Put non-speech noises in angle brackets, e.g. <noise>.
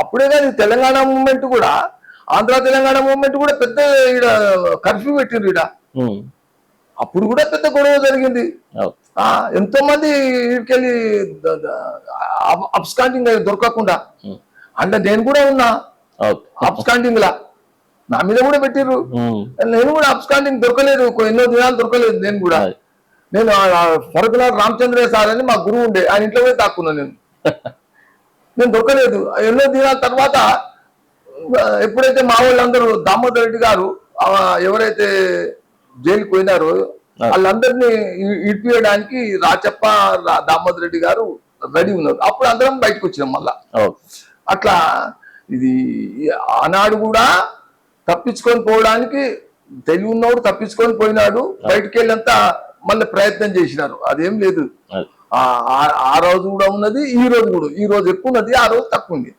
అప్పుడే కానీ తెలంగాణ మూమెంట్ కూడా ఆంధ్ర తెలంగాణ మూమెంట్ కూడా పెద్ద ఈడ కర్ఫ్యూ పెట్టిండ్రు ఉమ్. అప్పుడు కూడా పెద్ద గొడవ జరిగింది. ఎంతో మంది ఇక్కడికెళ్ళి అబ్స్కాండింగ్ దొరకకుండా. అంటే నేను కూడా ఉన్నా. ఓకే. అబ్స్కాండింగ్ లా నా మీద కూడా పెట్టిర్రు. నేను కూడా అబ్స్కాండింగ్ దొరకలేదు. ఎన్నో దినాలు దొరకలేదు నేను కూడా. నేను ఫరకులార్ రామచంద్రయ్య సార్ అని మా గురువు ఉండే. ఆయన ఇంట్లో పోయి దాక్కున్నా నేను. <laughs> నేను దొరకలేదు. ఎన్నో దినాల తర్వాత ఎప్పుడైతే మా వాళ్ళందరూ దామోదర్ రెడ్డి గారు ఎవరైతే జైలుకి పోయినారో వాళ్ళందరినీ ఇడిపియడానికి రాచప్ప దామోదర్ రెడ్డి గారు రెడీ ఉన్నారు. అప్పుడు అందరం బయటకు వచ్చినాం మళ్ళా. అట్లా ఇది ఆనాడు కూడా తప్పించుకొని పోవడానికి తెలివి ఉన్నవాడు తప్పించుకొని పోయినాడు. బయటికి వెళ్ళంత మళ్ళీ ప్రయత్నం చేసినారు. అదేం లేదు. అది. ఆ ఆ- ఆ రోజు కూడా ఉన్నది ఈ రోజు కూడా ఈ రోజు ఎక్కువ ఉన్నది ఆ రోజు తక్కువ ఉంది.